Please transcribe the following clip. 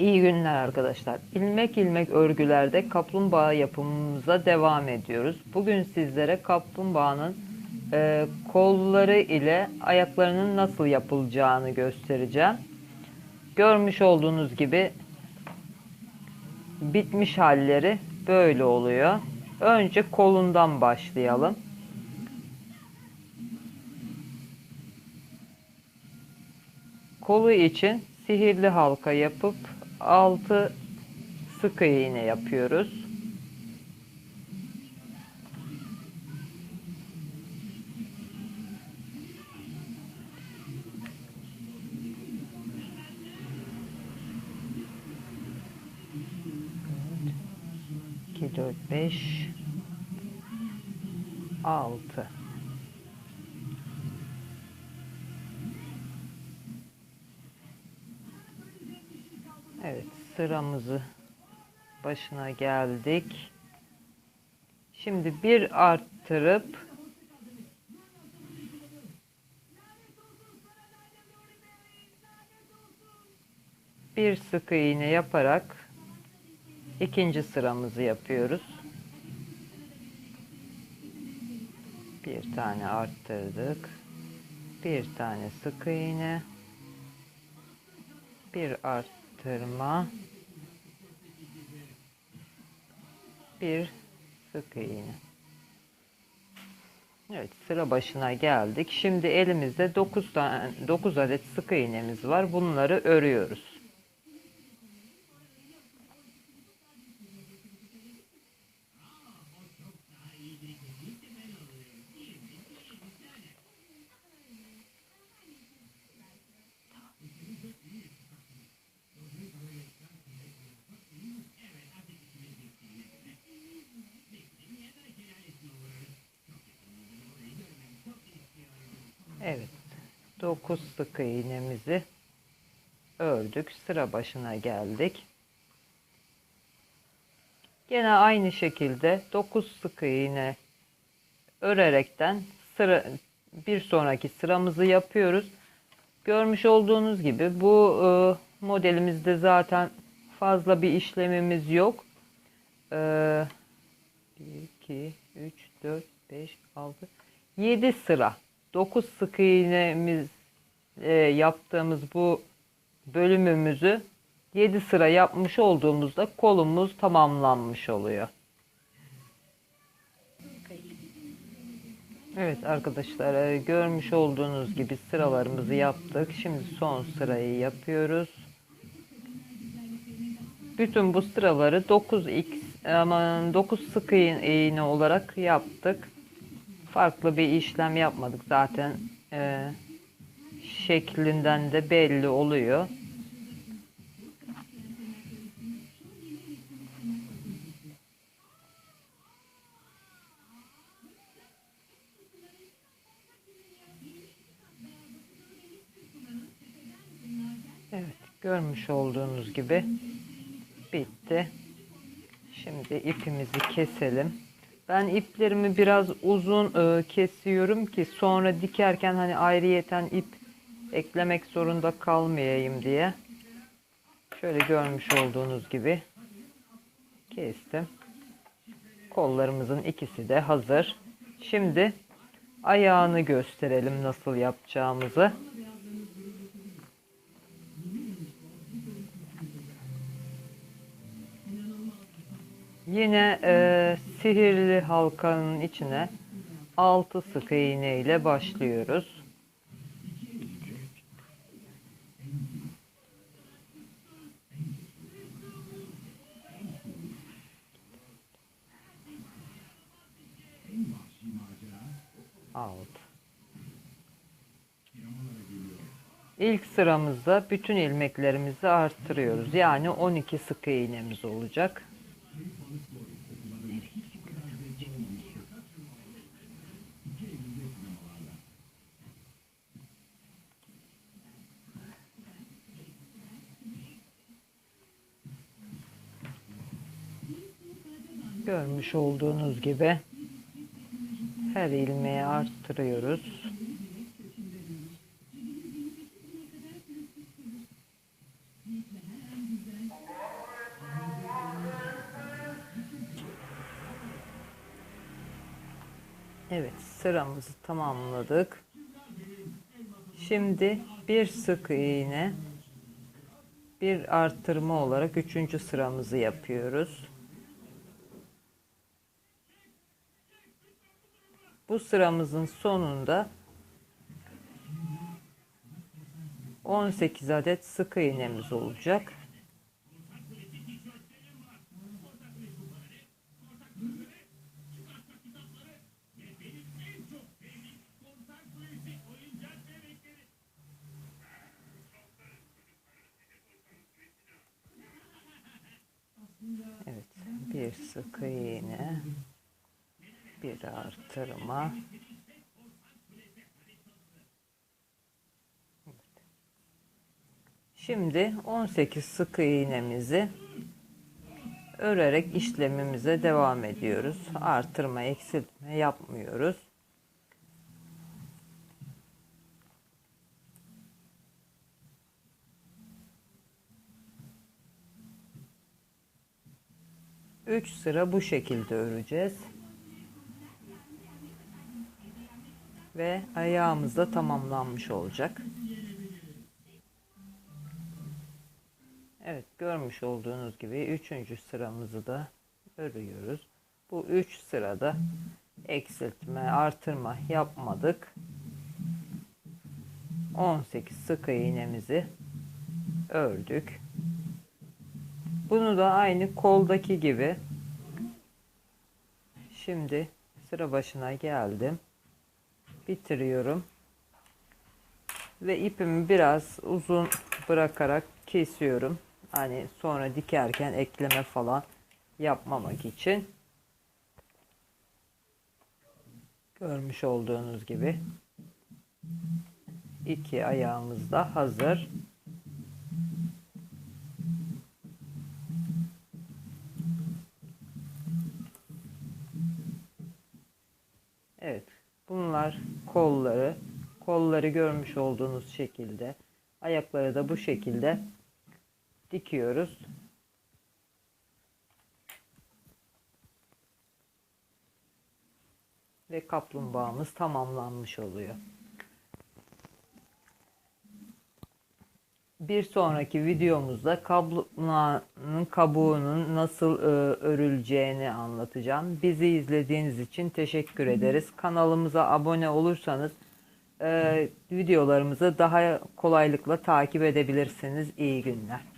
İyi günler arkadaşlar. İlmek ilmek örgülerde kaplumbağa yapımımıza devam ediyoruz. Bugün sizlere kaplumbağanın e, kolları ile ayaklarının nasıl yapılacağını göstereceğim. Görmüş olduğunuz gibi bitmiş halleri böyle oluyor. Önce kolundan başlayalım. Kolu için sihirli halka yapıp 6 sık iğne yapıyoruz. İki, dört, beş, altı. Evet sıramızı başına geldik. Şimdi bir arttırıp bir sık iğne yaparak ikinci sıramızı yapıyoruz. Bir tane arttırdık. Bir tane sık iğne. Bir arttırma. Bir sık iğne. Evet sıra başına geldik. Şimdi elimizde 9 tane 9 adet sık iğnemiz var. Bunları örüyoruz. Evet. 9 sık iğnemizi ördük. Sıra başına geldik. Gene aynı şekilde 9 sık iğne örerekten sıra bir sonraki sıramızı yapıyoruz. Görmüş olduğunuz gibi bu e, modelimizde zaten fazla bir işlemimiz yok. E, 1, 2, 3, 4, 5, 6, 7 sıra 9 sık iğnemiz e, yaptığımız bu bölümümüzü 7 sıra yapmış olduğumuzda kolumuz tamamlanmış oluyor. Evet arkadaşlar e, görmüş olduğunuz gibi sıralarımızı yaptık. Şimdi son sırayı yapıyoruz. Bütün bu sıraları 9x aman 9 sık iğne olarak yaptık farklı bir işlem yapmadık zaten e, şeklinden de belli oluyor. Evet görmüş olduğunuz gibi bitti. Şimdi ipimizi keselim. Ben iplerimi biraz uzun e, kesiyorum ki sonra dikerken hani ayrıyeten ip eklemek zorunda kalmayayım diye. Şöyle görmüş olduğunuz gibi kestim. Kollarımızın ikisi de hazır. Şimdi ayağını gösterelim nasıl yapacağımızı. Yine e, sihirli halkanın içine 6 sık iğne ile başlıyoruz. Alt. İlk sıramızda bütün ilmeklerimizi arttırıyoruz. Yani 12 sık iğnemiz olacak. Görmüş olduğunuz gibi her ilmeği arttırıyoruz. Evet sıramızı tamamladık. Şimdi bir sık iğne bir arttırma olarak üçüncü sıramızı yapıyoruz. Bu sıramızın sonunda 18 adet sık iğnemiz olacak. Evet, bir sık iğne, bir artırma. Şimdi 18 sık iğnemizi örerek işlemimize devam ediyoruz. Artırma, eksiltme yapmıyoruz. Üç sıra bu şekilde öreceğiz. Ve ayağımız da tamamlanmış olacak. Evet görmüş olduğunuz gibi üçüncü sıramızı da örüyoruz. Bu üç sırada eksiltme, artırma yapmadık. 18 sık iğnemizi ördük. Bunu da aynı koldaki gibi şimdi sıra başına geldim. Bitiriyorum. Ve ipimi biraz uzun bırakarak kesiyorum. Hani sonra dikerken ekleme falan yapmamak için. Görmüş olduğunuz gibi iki ayağımız da hazır. Evet. Bunlar kolları. Kolları görmüş olduğunuz şekilde. Ayakları da bu şekilde dikiyoruz. Ve kaplumbağamız tamamlanmış oluyor. Bir sonraki videomuzda kaplumbağanın kabuğunun nasıl e, örüleceğini anlatacağım. Bizi izlediğiniz için teşekkür ederiz. Kanalımıza abone olursanız e, videolarımızı daha kolaylıkla takip edebilirsiniz. İyi günler.